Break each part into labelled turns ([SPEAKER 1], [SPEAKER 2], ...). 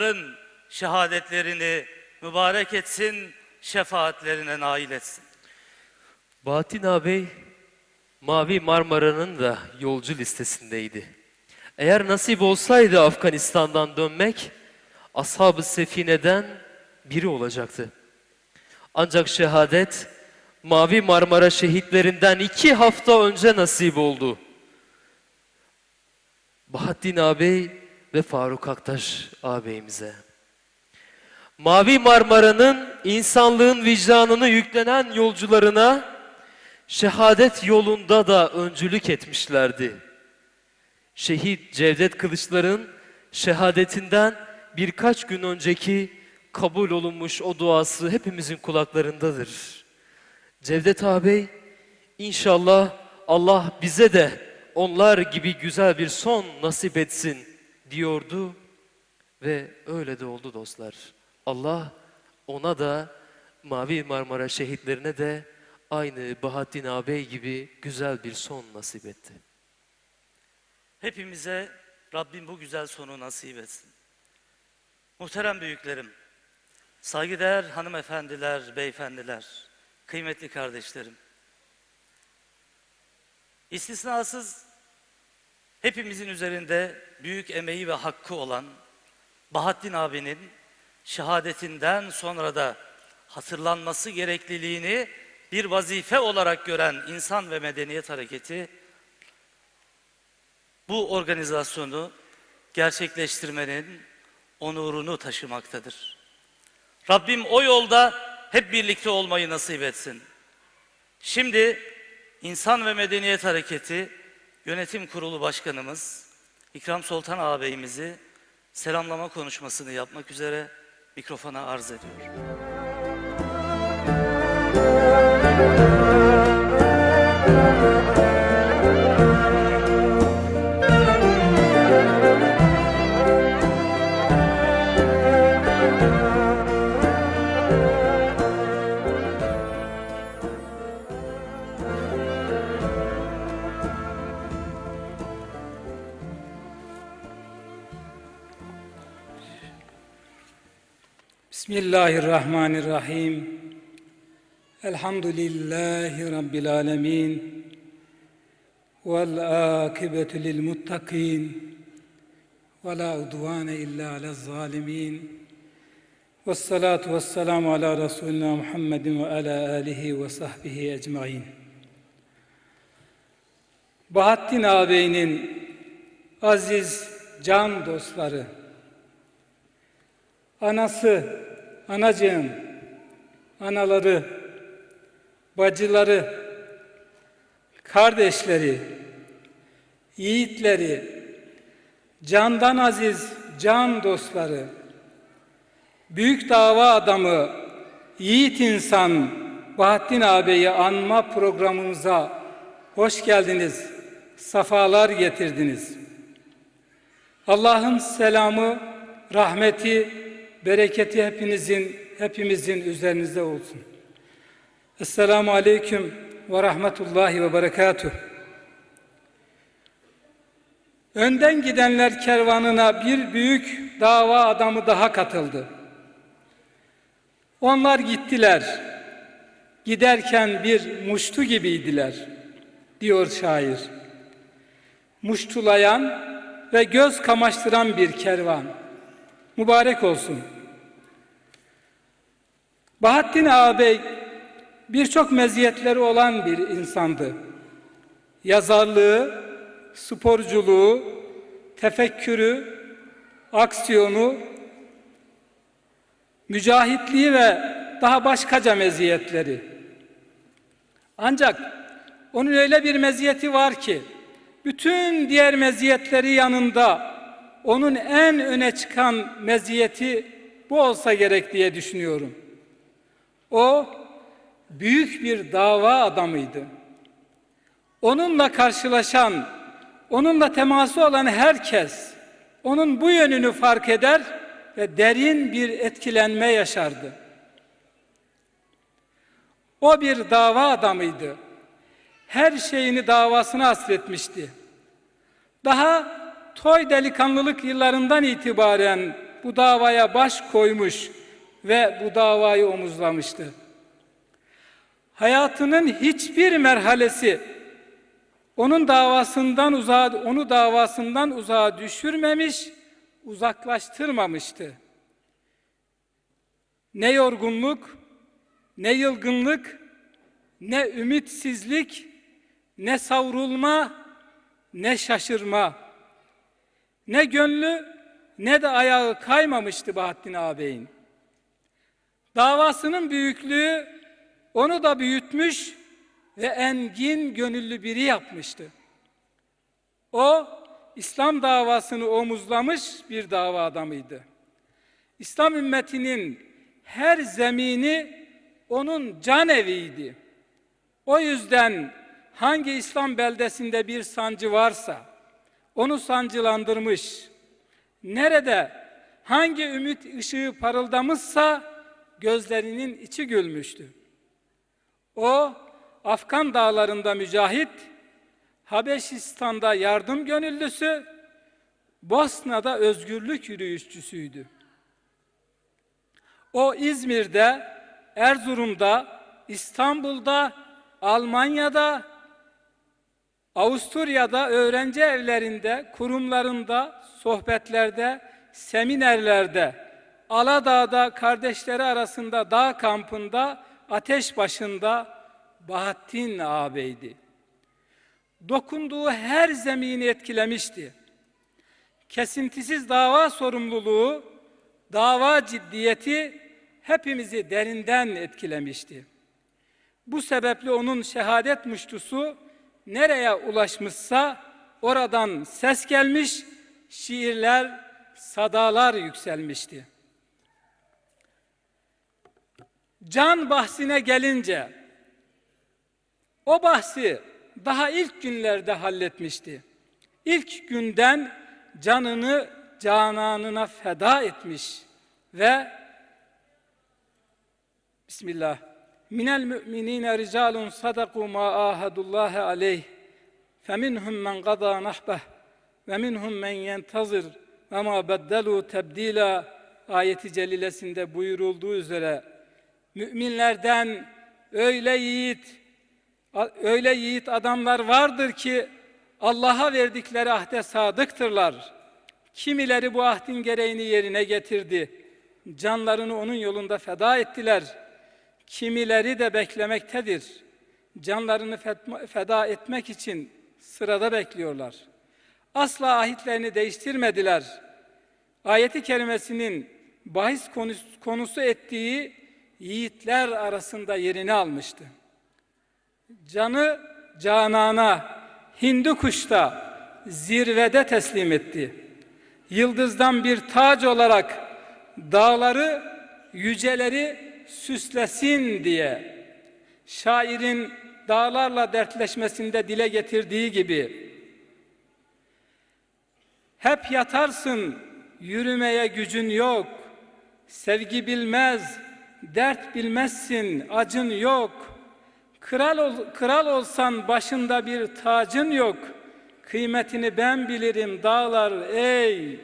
[SPEAKER 1] Onların şehadetlerini mübarek etsin, şefaatlerine nail etsin.
[SPEAKER 2] Bahattin ağabey Mavi Marmara'nın da yolcu listesindeydi. Eğer nasip olsaydı Afganistan'dan dönmek, ashab-ı sefineden biri olacaktı. Ancak şehadet Mavi Marmara şehitlerinden iki hafta önce nasip oldu. Bahattin ağabey ve Faruk Aktaş ağabeyimize. Mavi Marmara'nın insanlığın vicdanını yüklenen yolcularına şehadet yolunda da öncülük etmişlerdi. Şehit Cevdet Kılıçlar'ın şehadetinden birkaç gün önceki kabul olunmuş o duası hepimizin kulaklarındadır. Cevdet ağabey inşallah Allah bize de onlar gibi güzel bir son nasip etsin diyordu ve öyle de oldu dostlar. Allah ona da Mavi Marmara şehitlerine de aynı Bahattin ağabey gibi güzel bir son nasip etti.
[SPEAKER 1] Hepimize Rabbim bu güzel sonu nasip etsin. Muhterem büyüklerim, saygıdeğer hanımefendiler, beyefendiler, kıymetli kardeşlerim. İstisnasız hepimizin üzerinde büyük emeği ve hakkı olan Bahattin abinin şehadetinden sonra da hatırlanması gerekliliğini bir vazife olarak gören insan ve medeniyet hareketi bu organizasyonu gerçekleştirmenin onurunu taşımaktadır. Rabbim o yolda hep birlikte olmayı nasip etsin. Şimdi İnsan ve Medeniyet Hareketi Yönetim Kurulu Başkanımız İkram Sultan ağabeyimizi selamlama konuşmasını yapmak üzere mikrofona arz ediyor.
[SPEAKER 3] Bismillahirrahmanirrahim. Elhamdülillahi Rabbil alemin. Vel akıbetu lil muttakin. Ve la udvane illa alel zalimin. Ve salatu ve selamu ala Resulina Muhammedin ve ala alihi ve sahbihi ecmain. Bahattin ağabeyinin aziz can dostları, anası, anacığım, anaları, bacıları, kardeşleri, yiğitleri, candan aziz can dostları, büyük dava adamı, yiğit insan Bahattin ağabeyi anma programımıza hoş geldiniz, safalar getirdiniz. Allah'ın selamı, rahmeti, bereketi hepinizin, hepimizin üzerinizde olsun. Esselamu Aleyküm ve Rahmetullahi ve Berekatuh. Önden gidenler kervanına bir büyük dava adamı daha katıldı. Onlar gittiler. Giderken bir muştu gibiydiler, diyor şair. Muştulayan ve göz kamaştıran bir kervan mübarek olsun. Bahattin ağabey birçok meziyetleri olan bir insandı. Yazarlığı, sporculuğu, tefekkürü, aksiyonu, mücahitliği ve daha başkaca meziyetleri. Ancak onun öyle bir meziyeti var ki bütün diğer meziyetleri yanında onun en öne çıkan meziyeti bu olsa gerek diye düşünüyorum. O büyük bir dava adamıydı. Onunla karşılaşan, onunla teması olan herkes onun bu yönünü fark eder ve derin bir etkilenme yaşardı. O bir dava adamıydı. Her şeyini davasına hasretmişti. Daha toy delikanlılık yıllarından itibaren bu davaya baş koymuş ve bu davayı omuzlamıştı. Hayatının hiçbir merhalesi onun davasından uzağa, onu davasından uzağa düşürmemiş, uzaklaştırmamıştı. Ne yorgunluk, ne yılgınlık, ne ümitsizlik, ne savrulma, ne şaşırma, ne gönlü ne de ayağı kaymamıştı Bahattin ağabeyin. Davasının büyüklüğü onu da büyütmüş ve engin gönüllü biri yapmıştı. O İslam davasını omuzlamış bir dava adamıydı. İslam ümmetinin her zemini onun can eviydi. O yüzden hangi İslam beldesinde bir sancı varsa onu sancılandırmış. Nerede hangi ümit ışığı parıldamışsa gözlerinin içi gülmüştü. O Afgan dağlarında mücahit, Habeşistan'da yardım gönüllüsü, Bosna'da özgürlük yürüyüşçüsüydü. O İzmir'de, Erzurum'da, İstanbul'da, Almanya'da, Avusturya'da öğrenci evlerinde, kurumlarında, sohbetlerde, seminerlerde, Aladağ'da kardeşleri arasında dağ kampında, ateş başında Bahattin ağabeydi. Dokunduğu her zemini etkilemişti. Kesintisiz dava sorumluluğu, dava ciddiyeti hepimizi derinden etkilemişti. Bu sebeple onun şehadet muştusu nereye ulaşmışsa oradan ses gelmiş, şiirler, sadalar yükselmişti. Can bahsine gelince o bahsi daha ilk günlerde halletmişti. İlk günden canını cananına feda etmiş ve Bismillah minel müminine ricalun sadaku ma ahadullahi aleyh feminhum men qada nahbeh ve minhum men yentazir ve ma beddelu tebdila ayeti celilesinde buyurulduğu üzere müminlerden öyle yiğit öyle yiğit adamlar vardır ki Allah'a verdikleri ahde sadıktırlar. Kimileri bu ahdin gereğini yerine getirdi. Canlarını onun yolunda feda ettiler. Kimileri de beklemektedir. Canlarını feda etmek için sırada bekliyorlar. Asla ahitlerini değiştirmediler. Ayeti kerimesinin bahis konusu ettiği yiğitler arasında yerini almıştı. Canı canana, Hindu kuşta zirvede teslim etti. Yıldızdan bir tac olarak dağları, yüceleri süslesin diye şairin dağlarla dertleşmesinde dile getirdiği gibi hep yatarsın yürümeye gücün yok sevgi bilmez dert bilmezsin acın yok kral ol, kral olsan başında bir tacın yok kıymetini ben bilirim dağlar ey!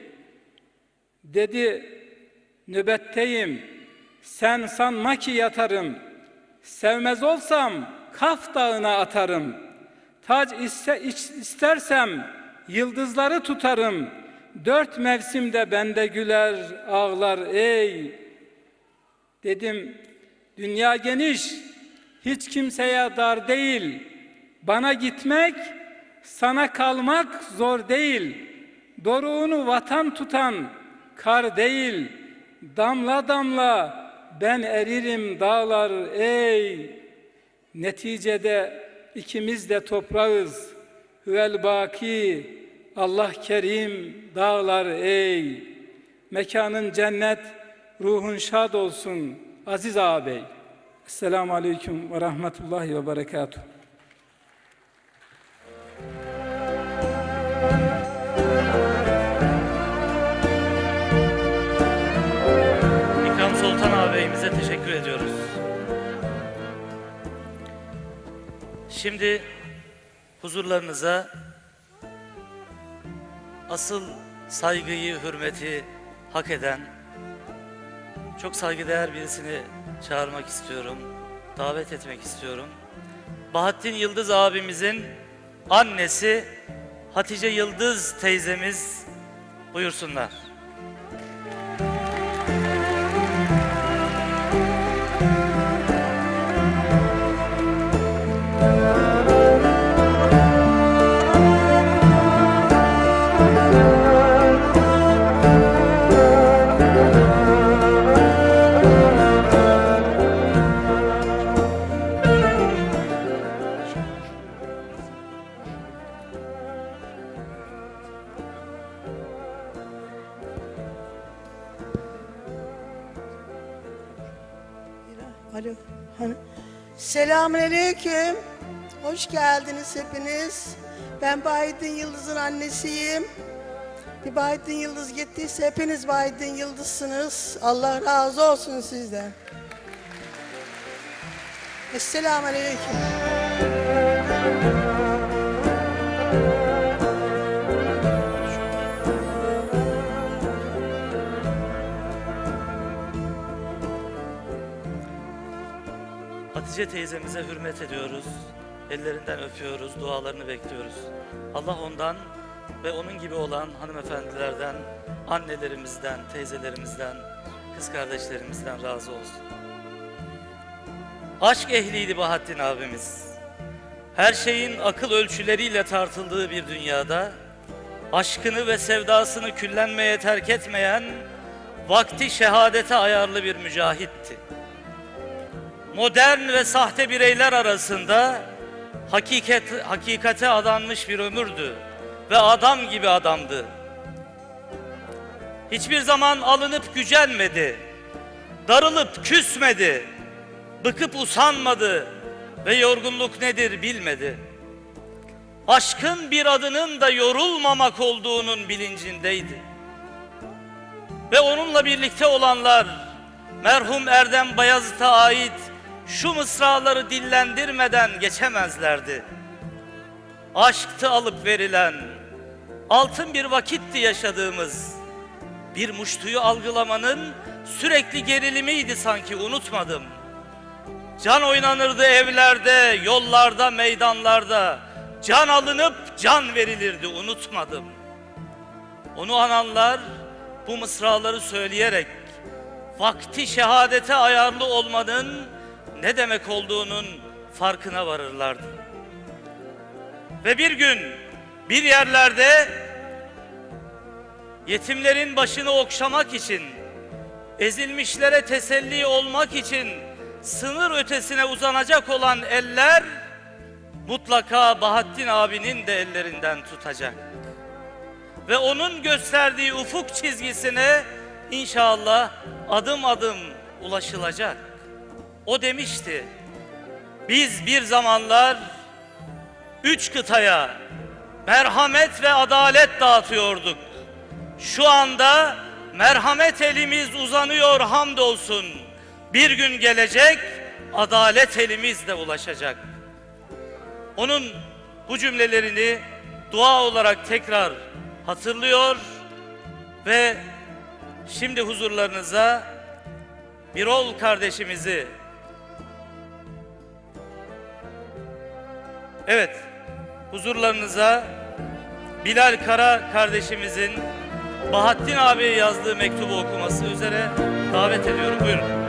[SPEAKER 3] dedi nöbetteyim sen sanma ki yatarım. Sevmez olsam Kaf dağına atarım. Tac iste, istersem yıldızları tutarım. Dört mevsimde bende güler ağlar ey. Dedim dünya geniş hiç kimseye dar değil. Bana gitmek sana kalmak zor değil. Doruğunu vatan tutan kar değil. Damla damla ben eririm dağlar ey! Neticede ikimiz de toprağız. Hüvel baki Allah kerim dağlar ey! Mekanın cennet ruhun şad olsun aziz ağabey. Esselamu Aleyküm ve Rahmetullahi ve Berekatuhu
[SPEAKER 1] Şimdi huzurlarınıza asıl saygıyı, hürmeti hak eden, çok saygıdeğer birisini çağırmak istiyorum, davet etmek istiyorum. Bahattin Yıldız abimizin annesi Hatice Yıldız teyzemiz buyursunlar.
[SPEAKER 4] Alo. Hani- Selamünaleyküm. Hoş geldiniz hepiniz. Ben Bahattin Yıldız'ın annesiyim. Bir Bahattin Yıldız gittiyse hepiniz Bahattin Yıldız'sınız. Allah razı olsun sizden. Esselamu Aleyküm.
[SPEAKER 1] Hatice teyzemize hürmet ediyoruz. Ellerinden öpüyoruz, dualarını bekliyoruz. Allah ondan ve onun gibi olan hanımefendilerden, annelerimizden, teyzelerimizden, kız kardeşlerimizden razı olsun. Aşk ehliydi Bahattin abimiz. Her şeyin akıl ölçüleriyle tartıldığı bir dünyada aşkını ve sevdasını küllenmeye terk etmeyen vakti şehadete ayarlı bir mücahitti modern ve sahte bireyler arasında hakikat, hakikate adanmış bir ömürdü ve adam gibi adamdı. Hiçbir zaman alınıp gücenmedi, darılıp küsmedi, bıkıp usanmadı ve yorgunluk nedir bilmedi. Aşkın bir adının da yorulmamak olduğunun bilincindeydi. Ve onunla birlikte olanlar merhum Erdem Bayazıt'a ait şu mısraları dillendirmeden geçemezlerdi. Aşktı alıp verilen, altın bir vakitti yaşadığımız, bir muştuyu algılamanın sürekli gerilimiydi sanki unutmadım. Can oynanırdı evlerde, yollarda, meydanlarda, can alınıp can verilirdi unutmadım. Onu ananlar bu mısraları söyleyerek vakti şehadete ayarlı olmanın ne demek olduğunun farkına varırlardı. Ve bir gün bir yerlerde yetimlerin başını okşamak için, ezilmişlere teselli olmak için sınır ötesine uzanacak olan eller mutlaka Bahattin abinin de ellerinden tutacak. Ve onun gösterdiği ufuk çizgisine inşallah adım adım ulaşılacak. O demişti, biz bir zamanlar üç kıtaya merhamet ve adalet dağıtıyorduk. Şu anda merhamet elimiz uzanıyor hamdolsun. Bir gün gelecek, adalet elimiz de ulaşacak. Onun bu cümlelerini dua olarak tekrar hatırlıyor ve şimdi huzurlarınıza Birol kardeşimizi Evet, huzurlarınıza Bilal Kara kardeşimizin Bahattin abiye yazdığı mektubu okuması üzere davet ediyorum. Buyurun.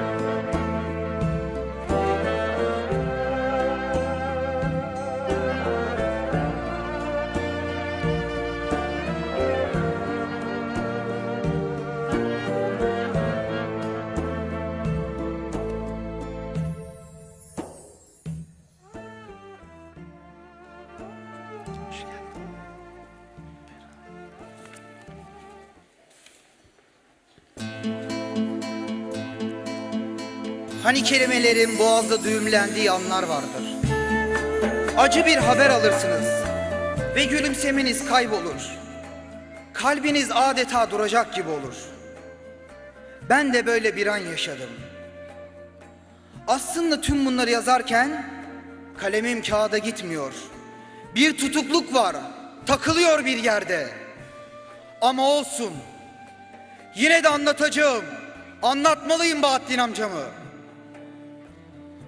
[SPEAKER 5] Hani kelimelerin boğazda düğümlendiği anlar vardır. Acı bir haber alırsınız ve gülümsemeniz kaybolur. Kalbiniz adeta duracak gibi olur. Ben de böyle bir an yaşadım. Aslında tüm bunları yazarken kalemim kağıda gitmiyor. Bir tutukluk var, takılıyor bir yerde. Ama olsun. Yine de anlatacağım. Anlatmalıyım Bahattin amcamı.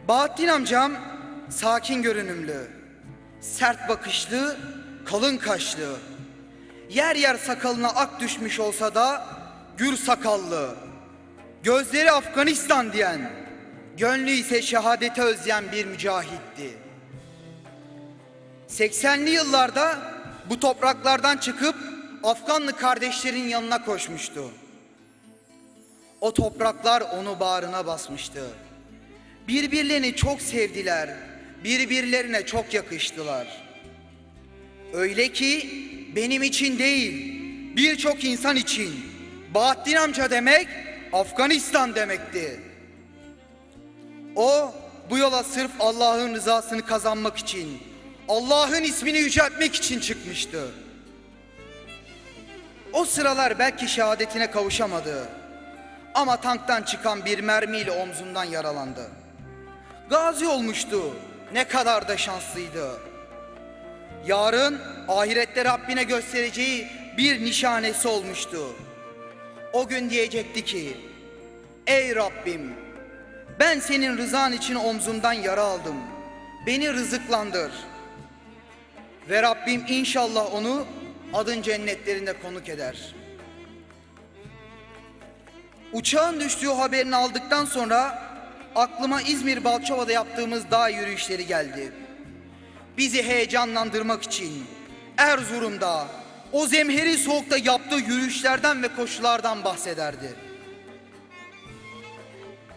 [SPEAKER 5] Bahattin amcam sakin görünümlü, sert bakışlı, kalın kaşlı. Yer yer sakalına ak düşmüş olsa da gür sakallı. Gözleri Afganistan diyen, gönlü ise şehadete özleyen bir mücahitti. 80'li yıllarda bu topraklardan çıkıp Afganlı kardeşlerin yanına koşmuştu. O topraklar onu bağrına basmıştı. Birbirlerini çok sevdiler, birbirlerine çok yakıştılar. Öyle ki benim için değil, birçok insan için Bahattin amca demek Afganistan demekti. O bu yola sırf Allah'ın rızasını kazanmak için, Allah'ın ismini yüceltmek için çıkmıştı. O sıralar belki şehadetine kavuşamadı. Ama tanktan çıkan bir mermiyle omzundan yaralandı. Gazi olmuştu. Ne kadar da şanslıydı. Yarın ahirette Rabbine göstereceği bir nişanesi olmuştu. O gün diyecekti ki, Ey Rabbim, ben senin rızan için omzumdan yara aldım. Beni rızıklandır. Ve Rabbim inşallah onu adın cennetlerinde konuk eder. Uçağın düştüğü haberini aldıktan sonra aklıma İzmir Balçova'da yaptığımız dağ yürüyüşleri geldi. Bizi heyecanlandırmak için Erzurum'da o zemheri soğukta yaptığı yürüyüşlerden ve koşulardan bahsederdi.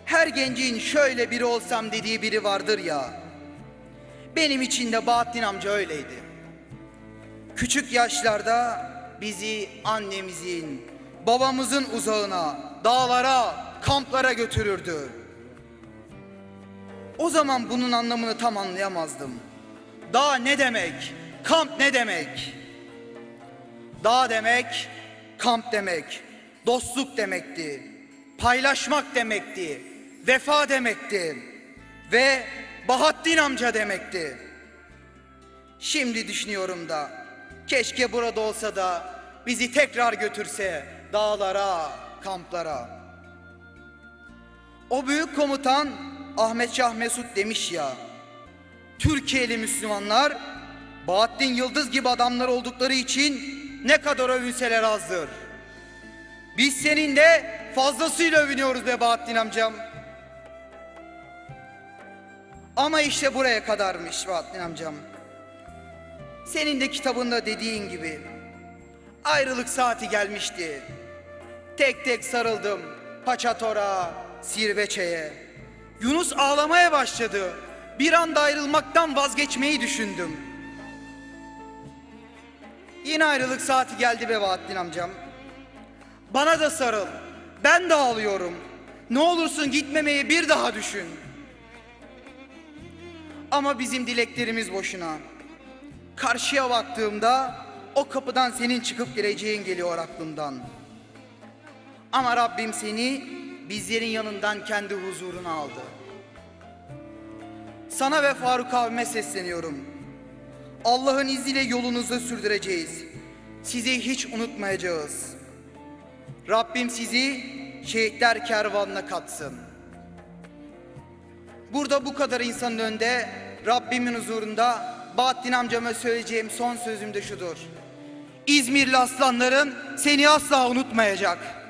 [SPEAKER 5] Her gencin şöyle biri olsam dediği biri vardır ya. Benim için de Bahattin amca öyleydi. Küçük yaşlarda bizi annemizin, babamızın uzağına, dağlara, kamplara götürürdü. O zaman bunun anlamını tam anlayamazdım. Dağ ne demek? Kamp ne demek? Dağ demek, kamp demek, dostluk demekti, paylaşmak demekti, vefa demekti ve Bahattin amca demekti. Şimdi düşünüyorum da keşke burada olsa da bizi tekrar götürse dağlara, kamplara. O büyük komutan Ahmet Şah Mesut demiş ya. Türkiye'li Müslümanlar Bahattin Yıldız gibi adamlar oldukları için ne kadar övünseler azdır. Biz seninle fazlasıyla övünüyoruz be Bahattin amcam. Ama işte buraya kadarmış Bahattin amcam. Senin de kitabında dediğin gibi ayrılık saati gelmişti. Tek tek sarıldım Paçatora, Sirveçe'ye. Yunus ağlamaya başladı. Bir anda ayrılmaktan vazgeçmeyi düşündüm. Yine ayrılık saati geldi be Bahattin amcam. Bana da sarıl. Ben de ağlıyorum. Ne olursun gitmemeyi bir daha düşün. Ama bizim dileklerimiz boşuna. Karşıya baktığımda o kapıdan senin çıkıp gireceğin geliyor aklımdan. Ama Rabbim seni bizlerin yanından kendi huzuruna aldı. Sana ve Faruk abime sesleniyorum. Allah'ın izniyle yolunuzu sürdüreceğiz. Sizi hiç unutmayacağız. Rabbim sizi şehitler kervanına katsın. Burada bu kadar insanın önünde Rabbimin huzurunda Bahattin amcama söyleyeceğim son sözüm de şudur. İzmirli aslanlarım seni asla unutmayacak.